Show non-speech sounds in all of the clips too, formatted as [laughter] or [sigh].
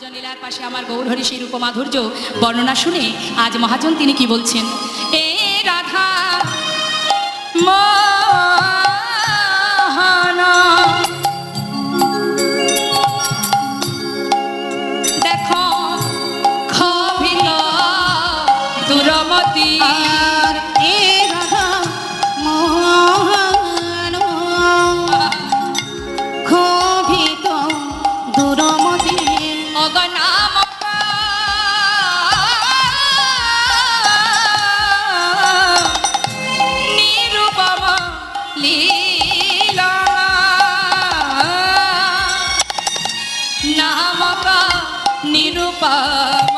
মহাজন লীলার পাশে আমার গৌরহরি সেই রূপমাধুর্য বর্ণনা শুনে আজ মহাজন তিনি কি বলছেন? এ রাধা নামক নিরূপম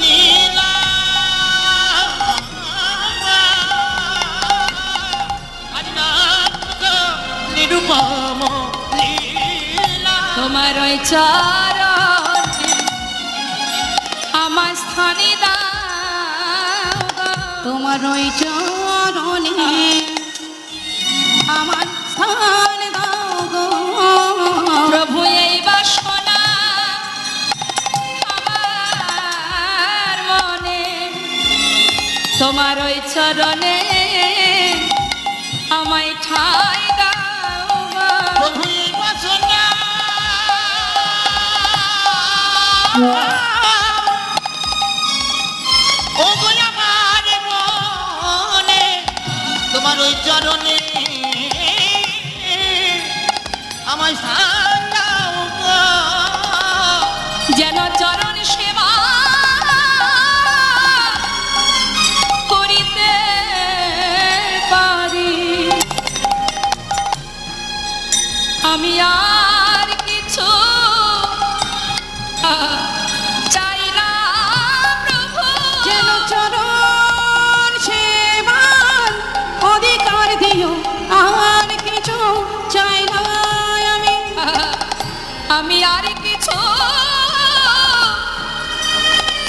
লীলা তোমার ওই তোমার ওই চরণে। আমার স্থান দাও গো। প্রভু এই বাসনা আমার মনে। তোমার ওই চরণে আমায় ঠাই দাও গো। প্রভুই বাসনা ওই চরণে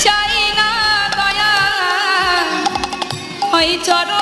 চাই না দয়া ওই চরণ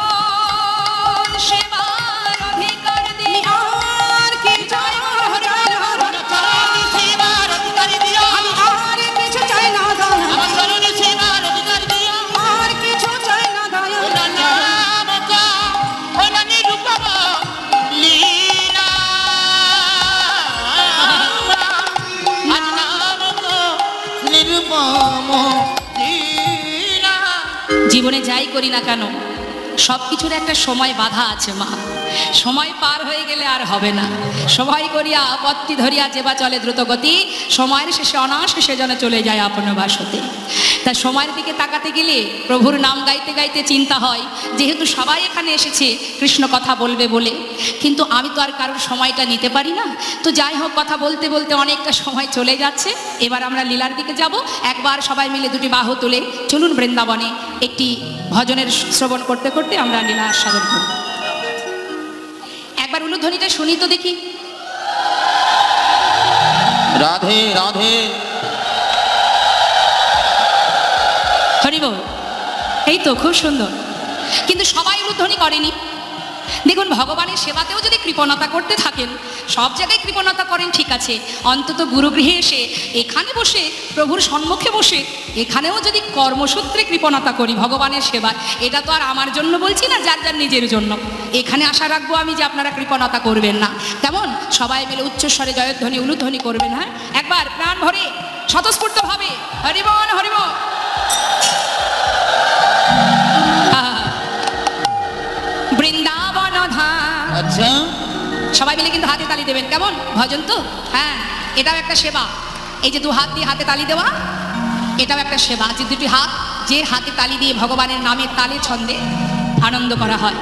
জীবনে যাই করি না কেন সব কিছুর একটা সময় বাধা আছে মা। সময় পার হয়ে গেলে আর হবে না। সময় করিয়া আপত্তি ধরিয়া যেবা চলে দ্রুতগতি, সময়ের শেষে অনাশেষে যেন চলে যায় আপন বাসতে। তা সময়ের দিকে তাকাতে গেলে প্রভুর নাম গাইতে গাইতে চিন্তা হয়, যেহেতু সবাই এখানে এসেছে, কৃষ্ণ কথা বলবে বলে। কিন্তু আমি তো আর কারোর সময়টা নিতে পারি না। তো যাই হোক, কথা বলতে বলতে অনেকটা সময় চলে যাচ্ছে। এবার আমরা লীলার দিকে যাব। একবার সবাই মিলে দুটি বাহু তুলে চলুন বৃন্দাবনে একটি ভজনের শ্রবণ করতে করতে আমরা লীলা আস্বাদন করব। একবার উলুধ্বনিটা শুনি তো দেখি। রাধে রাধে। হরিব এই তো খুব সুন্দর। কিন্তু সবাই উলুধ্বনি করেনি। দেখুন, ভগবানের সেবাতেও যদি কৃপণতা করতে থাকেন, সব জায়গায় কৃপণতা করেন, ঠিক আছে। অন্তত গুরুগৃহে এসে, এখানে বসে, প্রভুর সম্মুখে বসে, এখানেও যদি কর্মসূত্রে কৃপণতা করি ভগবানের সেবা, এটা তো আর আমার জন্য বলছি না, যার যার নিজের জন্য। এখানে আশা রাখব আমি যে আপনারা কৃপণতা করবেন না। কেমন? সবাই মিলে উচ্চস্বরে জয়ধ্বনি উলুধ্বনি করবেন হ্যাঁ? একবার প্রাণ ভরে, স্বতঃস্ফূর্তভাবে হরিবন হরিবন আচ্ছা। সবাই মিলে কিন্তু হাতে তালি দেবেন কেমন? ভজন তো? হ্যাঁ এটাও একটা সেবা। এই যে দু হাত দিয়ে হাতে তালি দেওয়া এটাও একটা সেবা। যে দুটি হাত যে হাতে তালি দিয়ে ভগবানের নামে তালে ছন্দে আনন্দ করা হয়।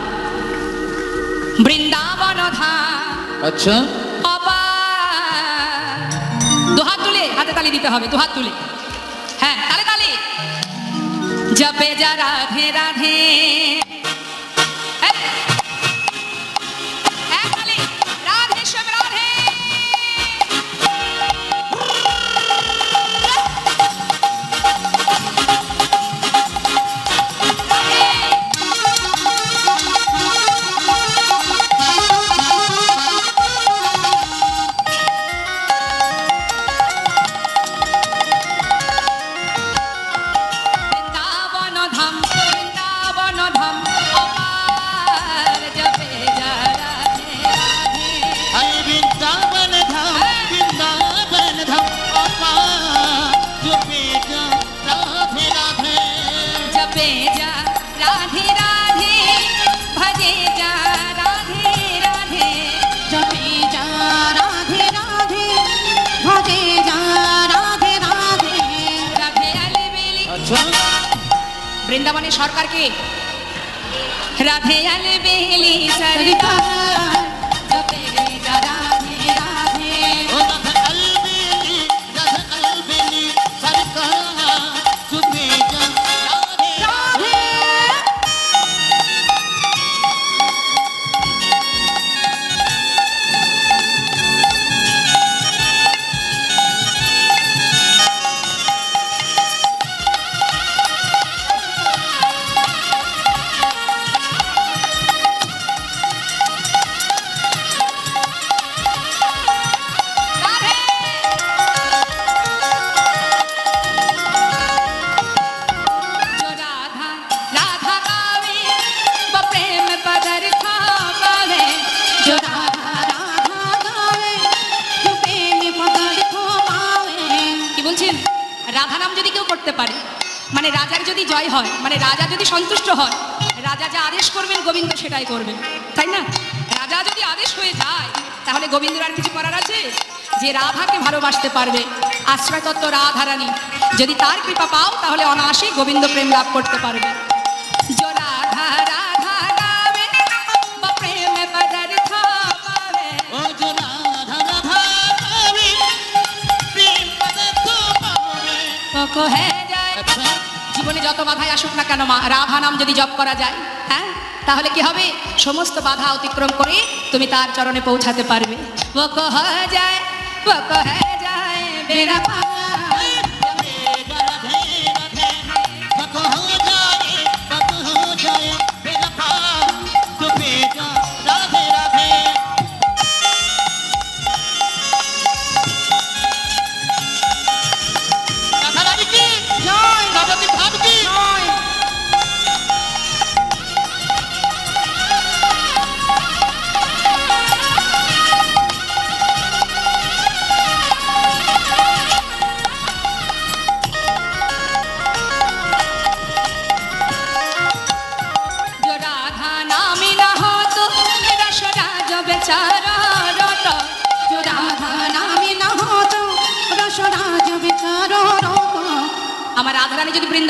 বৃন্দাবন আচ্ছা। অপার। দু হাত তুলে হাতে তালি দিতে হবে দু হাত তুলে। হ্যাঁ তালে তালে। জপে যা রাধে রাধে। Yeah. [laughs] করতে পারে। মানে রাজার যদি জয় হয় মানে রাজা যদি সন্তুষ্ট হয় রাজা যা আদেশ করবেন গোবিন্দ সেটাই করবেন। তাই না? রাজা যদি আদেশ হয়ে যায় তাহলে গোবিন্দর আর কিছু করার আছে? যে রাধাকে ভালোবাসতে পারবে আশ্রয়তত্ত্ব রাধারানী। যদি তার কৃপা পাও তাহলে অনায়াসে গোবিন্দ প্রেম লাভ করতে পারবে। Go ahead. যত বাধাই আসুক না কেন মা, রাধা নাম যদি জপ করা যায় হ্যাঁ? তাহলে কি হবে? সমস্ত বাধা অতিক্রম করে তুমি তার চরণে পৌঁছাতে পারবে। ও কহ যায় ও কহ যায়, বেড়া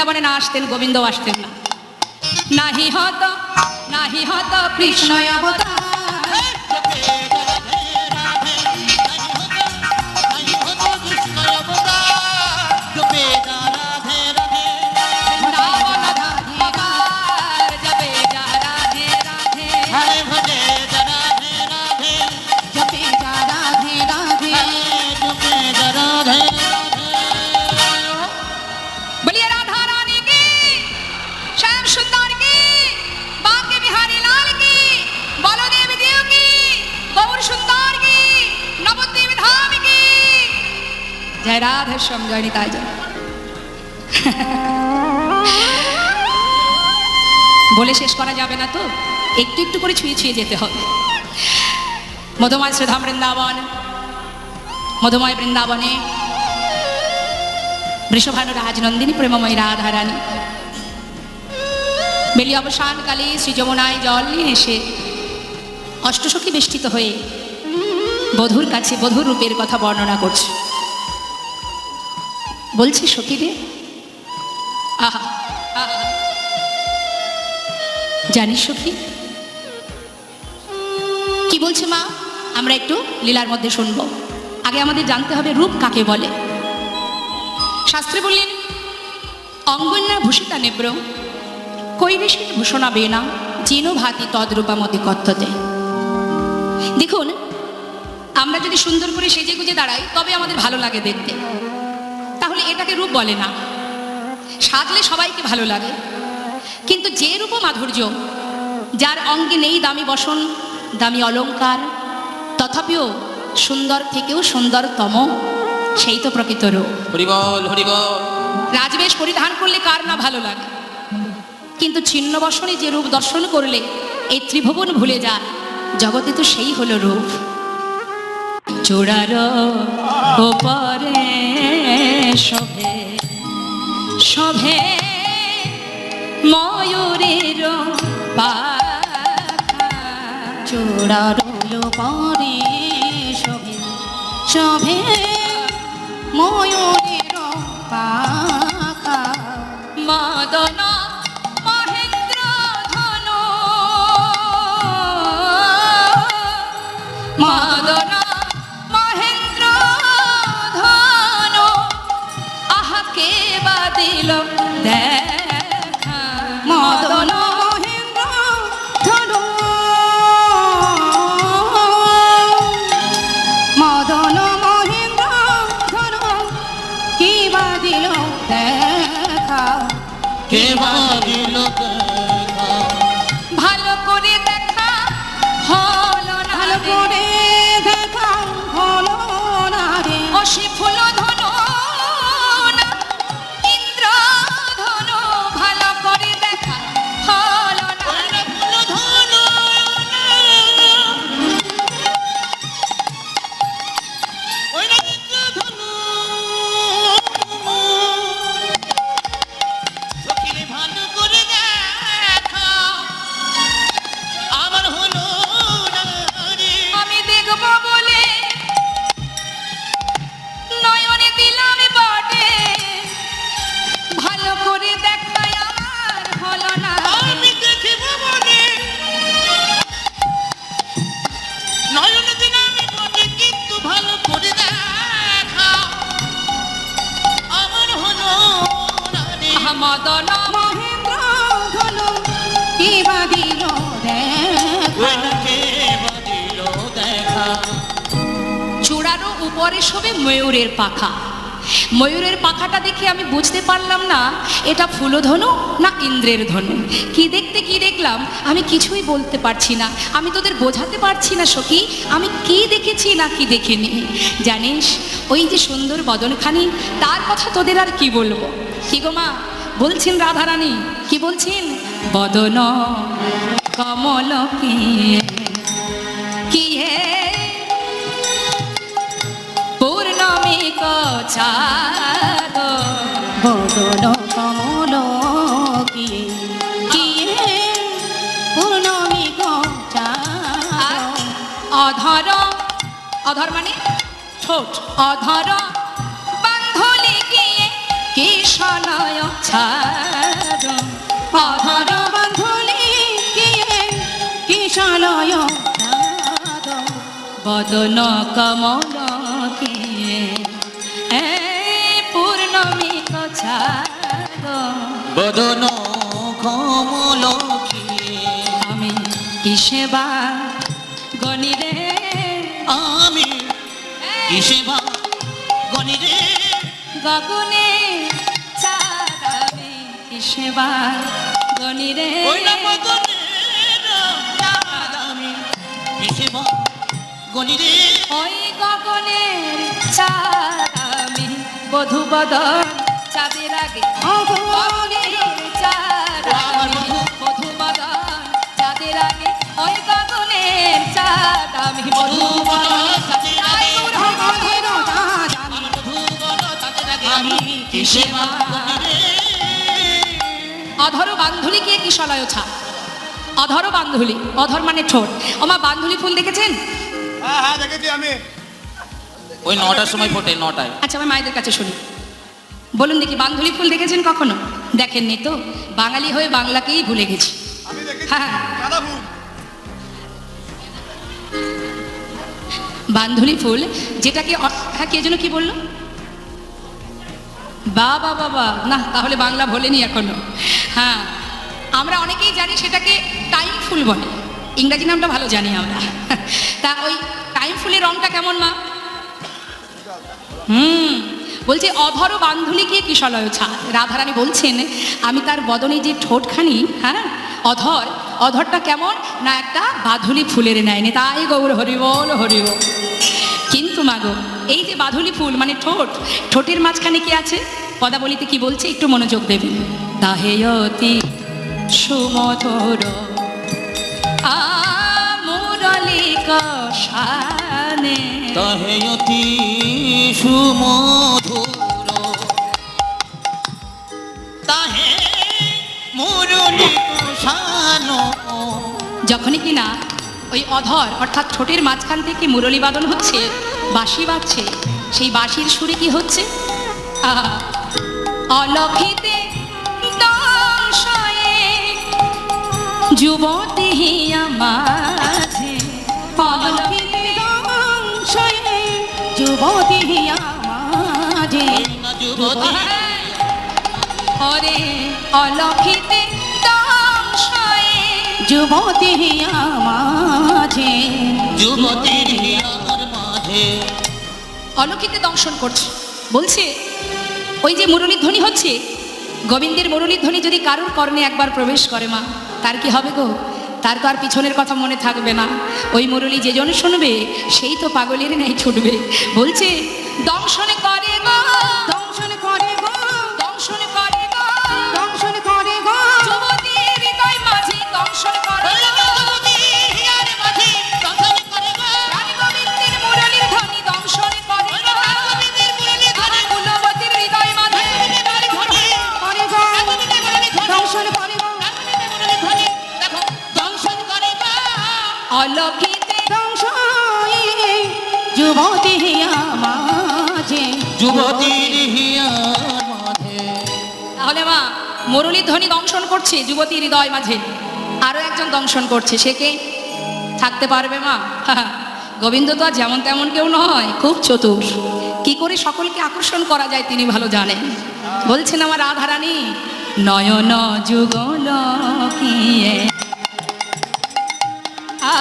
বৃন্দাবনে না আসতেন গোবিন্দ আসতেন না। নাহি হত নাহি হত কৃষ্ণ অবতার। জয় রাধেশ্যাম জয় নিতাই জয় বলে শেষ করা যাবে না তো? একটু একটু করে ছুঁয়ে ছুঁয়ে যেতে হবে। মধুময় শ্রীধাম বৃন্দাবন, মধুময় বৃন্দাবনে বৃষভানু রাজনন্দিনী প্রেমময় রাধারানী। বেলি অবসানকালে শ্রীযমুনায় জল নিয়ে এসে অষ্টসখী বেষ্টিত হয়ে বধুর কাছে বধুর রূপের কথা বর্ণনা করছে। বলছি সখী রে আহা। জানিস সখী? কি বলছে মা? আমরা একটু লীলার মধ্যে শুনব। আগে আমাদের জানতে হবে রূপ কাকে বলে। শাস্ত্রে বললেন, অঙ্গন্যা ভূষিতা নেব্র কৈবেশিত ভূষণা বেনা, যেন ভাতি তদ্রূপা মতে কথ্যতে দেখুন, আমরা যদি সুন্দর করে সেজে গুজে দাঁড়াই, তবে আমাদের ভালো লাগে দেখতে। এটাকে রূপ বলে না। সাজলে সবাইকে ভালো লাগে। কিন্তু যে রূপ মাধুর্য যার অঙ্গে নেই দামি বসন দামি অলংকার তথাপিও সুন্দর থেকেও সুন্দরতম সেই তো প্রকৃত রূপ। হরিবল হরিবল রাজবেশ পরিধান করলে কার না ভালো লাগে? কিন্তু ছিন্ন বসনে যে রূপ দর্শন করলে এই ত্রিভুবন ভুলে যায়। জগতে তো সেই হলো রূপ। চূড়ার ওপরে সভে সভে পাখা। চূড়া রইল পরে শোভে শোভে ময়ূরের পাখা। মদন বাদিল চূড়ারও উপরে শোবে ময়ূরের পাখা। ময়ূরের পাখাটা দেখে আমি বুঝতে পারলাম না, এটা ফুলধনু না ইন্দ্রের ধনু। কি দেখতে কি দেখলাম, আমি কিছুই বলতে পারছি না। আমি তোদের বোঝাতে পারছি না, সখী। আমি কি দেখেছি না কি দেখিনি। জানিস, ওই যে সুন্দর বদনখানি, তার কথা তোদের আর কি বলব? কি গো মা? বলছেন রাধারানী, কি বলছেন? বদন কমল কি কচাদ বদন কমল কি কি হে পূর্ণমী অধর অধর মানে ঠোঁট। অধর বান্ধলি গিয়ে ছাদ। অধর বান্ধলি কি হে কিশলয় বদন কমল বদন কমল আমি কিসে বা গণিরে আমি কিসে বা গনি রে? গগনে চাঁদ আমি কিসে বা গণিরে ওই গগনের চাঁদ আমি বধু বদন চাঁদের আগে অধর বান্ধুলি কে কিশলয় ছা? অধর বান্ধুলি অধর মানে ঠোঁট। ওমা বান্ধুলি ফুল দেখেছেন? হ্যাঁ হ্যাঁ দেখেছি আমি। ওই নটার সময় ফোটে নটায়। আচ্ছা আমি মায়েদের কাছে শুনি। বলুন দেখি বান্ধুলি ফুল দেখেছেন কখনো? দেখেননি তো? বাঙালি হয়ে বাংলাকেই ভুলে গেছি। আমি হ্যাঁ। গাঁদা ফুল, যেটাকে হ্যাঁ কে যেন কি বলল? বাবা বাবা না, তাহলে বাংলা বলেনি এখনও। হ্যাঁ আমরা অনেকেই জানি সেটাকে টাইম ফুল বলে। ইংরাজি নামটা ভালো জানি আমরা। তা ওই টাইম ফুলের রংটা কেমন, মা? হুম, বলছে অধর বান্ধুলি গিয়ে কিশলয় ছা রাধারানী বলছেন, আমি তার বদনে যে ঠোঁটখানি হ্যাঁ অধর অধরটা কেমন? না একটা বাধুলি ফুলের নেয়নি। তাই গৌর হরিবল হরিবল কিন্তু মাগো এই যে বাধুলি ফুল মানে ঠোঁট, ঠোঁটের মাঝখানে কি আছে? পদাবলিতে কি বলছে? একটু মনোযোগ দেবেন। তাহেয়তি সুমধুর আমুরলিক সুমধুর যখনই কিনা ওই অধর অর্থাৎ ঠোঁটের মাঝখান থেকে মুরলী বাদন হচ্ছে বাঁশি বাজছে সেই বাঁশির সুরে কি হচ্ছে? অলক্ষিতে যুবতী মাঝে অলক্ষিতে যুবতী মাঝে না যুবতী। হরে অলক্ষিতে যুবতী মাঝে। মাঝে। অলক্ষিতে দংশন করছে। বলছে ওই যে মুরলীর ধ্বনি হচ্ছে গোবিন্দের মুরলীর ধ্বনি যদি কারোর কর্ণে একবার প্রবেশ করে মা তার কি হবে গো? তার তো আর পিছনের কথা মনে থাকবে না। ওই মুরলী যে জন শুনবে সেই তো পাগলের নেই ছুটবে। বলছে দংশন করে গো দংশন করে করে অলক্ষিতে মাঝে। হিয়ার মাঝে। তাহলে মা মুরলীর ধ্বনি দংশন করছে যুবতী হৃদয় মাঝে। আরও একজন দংশন করছে সে কে? থাকতে পারবে মা। [laughs] গোবিন্দ তো আর যেমন তেমন কেউ নয় খুব চতুর। কি করে সকলকে আকর্ষণ করা যায় তিনি ভালো জানেন। বলছেন আমার রাধারানী নয়ন যুগল কিয়ে আ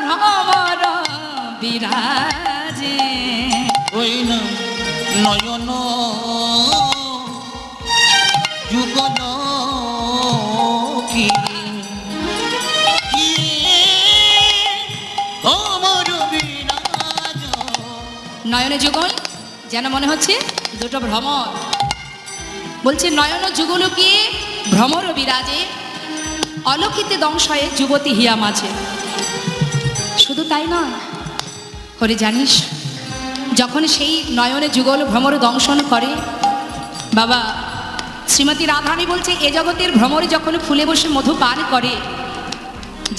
ভ্রমর বিরাজে। ওই নয়ন যুগল বিরাজ। নয়নে যুগল যেন মনে হচ্ছে দুটো ভ্রমর। বলছে, নয়ন যুগল কি ভ্রমর বিরাজে, অলক্ষিতে দংশয়ে যুবতী হিয়া মাঝে। শুধু তাই নয় করে জানিস, যখন সেই নয়নে যুগল ভ্রমর দংশন করে, বাবা, শ্রীমতী রাধারানী বলছে, এ জগতের ভ্রমর যখন ফুলে বসে মধু পান করে,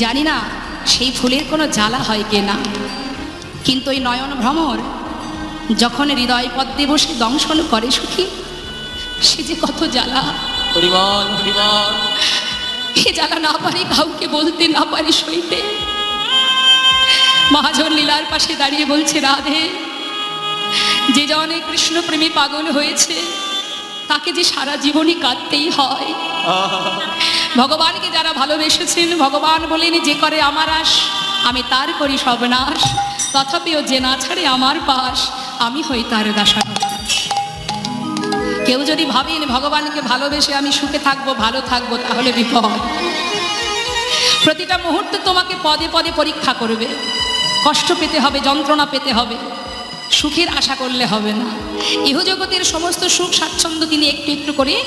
জানি না সেই ফুলের কোনো জ্বালা হয় কি না। কিন্তু ওই নয়ন ভ্রমর যখন হৃদয় পদ্মে বসে দংশন করে, সুখী সে যে কত জ্বালা। হরিবল হরিবল। এ জ্বালা না পারি কাউকে বলতে না পারি সইতে। মহাজন লীলার পাশে দাঁড়িয়ে বলছে রাধে যে জনে কৃষ্ণ প্রেমী পাগল হয়েছে তাকে যে সারা জীবনই কাঁদতেই হয়। ভগবানকে যারা ভালোবেসেছেন ভগবান বলেন যে করে আমার আশ আমি তার করি সর্বনাশ তথাপিও যে না ছাড়ে আমার পাশ আমি হই তার দাসানো কেউ যদি ভাবেন, ভগবানকে ভালোবেসে আমি সুখে থাকব, ভালো থাকব, তাহলে বিপদ। প্রতিটা মুহূর্তে তোমাকে পদে পদে পরীক্ষা করবে। কষ্ট পেতে হবে, যন্ত্রণা পেতে হবে। সুখের আশা করলে হবে না। ইহজগতের সমস্ত সুখ, স্বাচ্ছন্দ্য তিনি একটু একটু করে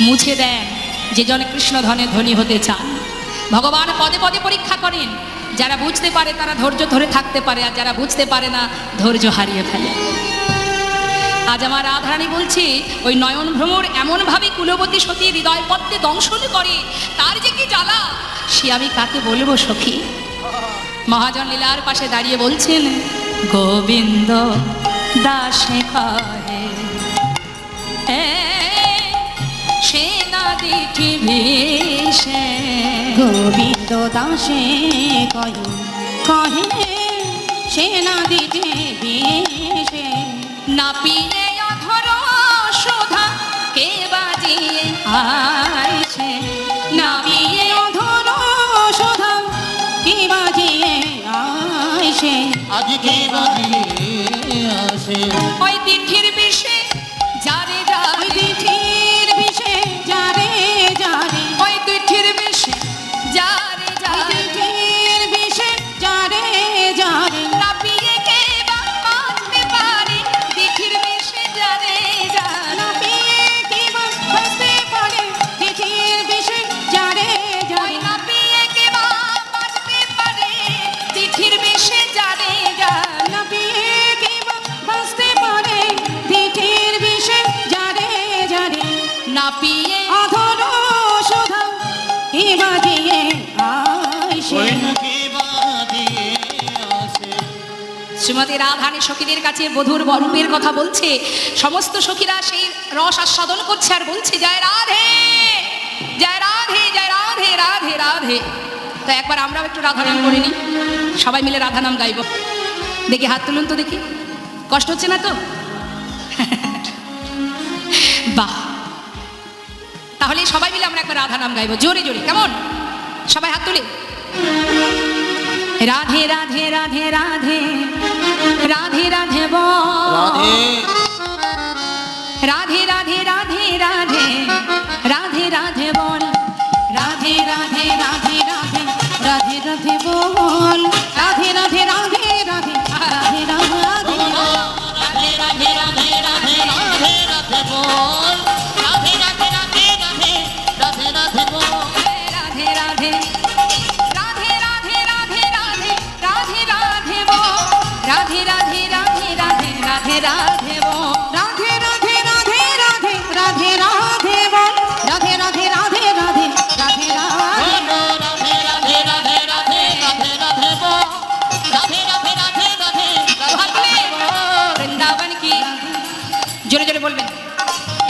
মুছে দেন, যে জন কৃষ্ণ ধনে ধনী হতে চান। ভগবান পদে পদে পরীক্ষা করেন। যারা বুঝতে পারে, তারা ধৈর্য ধরে থাকতে পারে, আর যারা বুঝতে পারে না, ধৈর্য হারিয়ে ফেলে। আজ আমার রাধারানী বলছে ওই নয়ন ভ্রমর এমনভাবে কুলবতী সতী হৃদয় পদ্মে দংশন করে তার যে কি জ্বালা? সে আমি কাকে বলব সখী? মহাজন লীলার পাশে দাঁড়িয়ে বলছেন গোবিন্দ দাসে কহে এ, সে না দিঠি ভীষে গোবিন্দ দাসে কহে কহে সেনা দিতে বিষে না পিয়ে অধর শোধা কে বাজিয়ে আইছে না পিয়ে অধর কি বাজিয়ে বাজিয়ে আসে ওই তিথির শ্রীমতী রাধানী সখীদের কাছে বধুর বরূপের কথা বলছে। সমস্ত সখীরা সেই রস আস্বাদন করছে আর বলছে, জয় রাধে জয় রাধে জয় রাধে রাধে রাধে। তো একবার আমরাও একটু রাধা নাম করে নিই। সবাই মিলে রাধা নাম গাইব। দেখি হাত তুলুন তো দেখি। কষ্ট হচ্ছে না তো? [laughs] বাহ। তাহলে সবাই মিলে আমরা একবার রাধা নাম গাইবো। জোরে জোরে, কেমন? সবাই হাত তুলি। রাধে রাধে রাধে রাধে।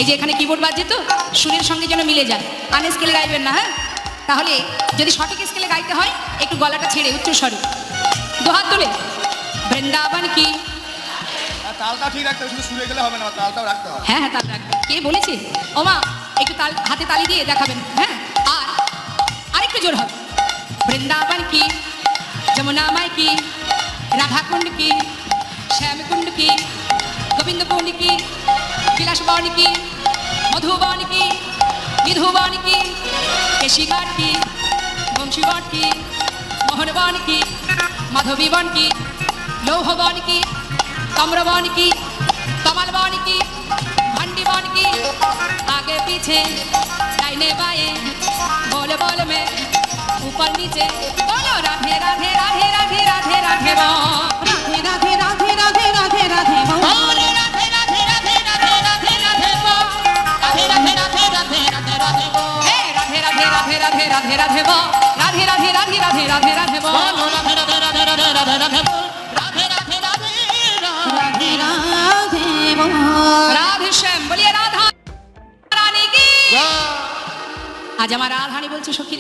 এই যে এখানে কিবোর্ড বাজছে তো সুরের সঙ্গে যেন মিলে যায়। আন স্কেলে গাইবেন না হ্যাঁ? তাহলে যদি সঠিক স্কেলে গাইতে হয় একটু গলাটা ছেড়ে উচ্চ স্বরে দু হাত তুলে। বৃন্দাবন কি? তালটা ঠিক রাখতে শুধু শুনে গেলে হবে না তালটাও রাখতে হবে। হ্যাঁ হ্যাঁ তাল রাখবে। কে বলেছে? ওমা একটু তাল হাতে তালি দিয়ে দেখাবেন হ্যাঁ? আর আরেকটু জোর হবে। বৃন্দাবন কি? যমুনা মাই কি? রাধাকুণ্ড কি? শ্যামকুণ্ড কি? গোবিন্দকুণ্ড কি? বিলাসবন কি? মধুবন কি? নিধুবন কি? কেশিগণ কি? বংশীবন কি? মোহনবন কি? মাধবীবন কি? লৌহবন কি? কম্রবন কি? কমলবন কি? ভণ্ডীবন কি? আগে পিছে ডাইনে বায়ে বল বল মে উপর নিচে বলো রাধে রাধে রাধে রাধে রাধে রাধে রাধে রাধে রাধে রাধে রাধে রাধে রাধে রাধে রাধে রাধে আজ আমার রাধানি বলছে সখী